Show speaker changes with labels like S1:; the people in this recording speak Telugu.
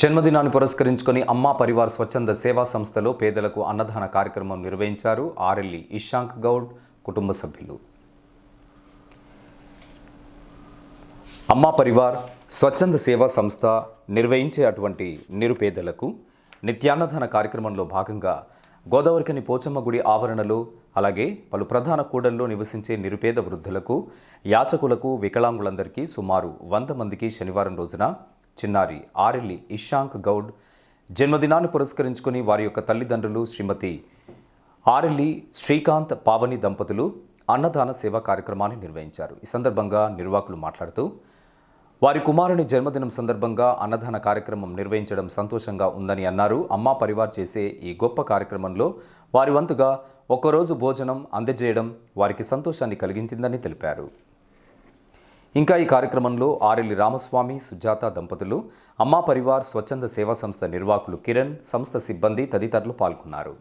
S1: జన్మదినాన్ని పురస్కరించుకొని అమ్మా పరివార్ స్వచ్ఛంద సేవా సంస్థలో పేదలకు అన్నదాన కార్యక్రమం నిర్వహించారు ఆర్ఎల్ఈ ఇషాంక్ గౌడ్ కుటుంబ సభ్యులు. అమ్మా పరివార్ స్వచ్ఛంద సేవా సంస్థ నిర్వహించే అటువంటి నిరుపేదలకు నిత్యాన్నదాన కార్యక్రమంలో భాగంగా గోదావరికని పోచమ్మ గుడి ఆవరణలో అలాగే పలు ప్రధాన కూడల్లో నివసించే నిరుపేద వృద్ధులకు యాచకులకు వికలాంగులందరికీ సుమారు వంద మందికి శనివారం రోజున చిన్నారి ఆరెల్లి ఇషాంక్ గౌడ్ జన్మదినాన్ని పురస్కరించుకుని వారి యొక్క తల్లిదండ్రులు శ్రీమతి ఆరెల్లి శ్రీకాంత్ పావని దంపతులు అన్నదాన సేవా కార్యక్రమాన్ని నిర్వహించారు. ఈ సందర్భంగా నిర్వాహకులు మాట్లాడుతూ వారి కుమారుని జన్మదినం సందర్భంగా అన్నదాన కార్యక్రమం నిర్వహించడం సంతోషంగా ఉందని అన్నారు. అమ్మా పరివార్ చేసే ఈ గొప్ప కార్యక్రమంలో వారి వంతుగా ఒక్కరోజు భోజనం అందజేయడం వారికి సంతోషాన్ని కలిగించిందని తెలిపారు. ఇంకా ఈ కార్యక్రమంలో ఆరెల్లి రామస్వామి సుజాత దంపతులు అమ్మా పరివార్ స్వచ్ఛంద సేవా సంస్థ నిర్వాహకులు కిరణ్ సంస్థ సిబ్బంది తదితరులు పాల్గొన్నారు.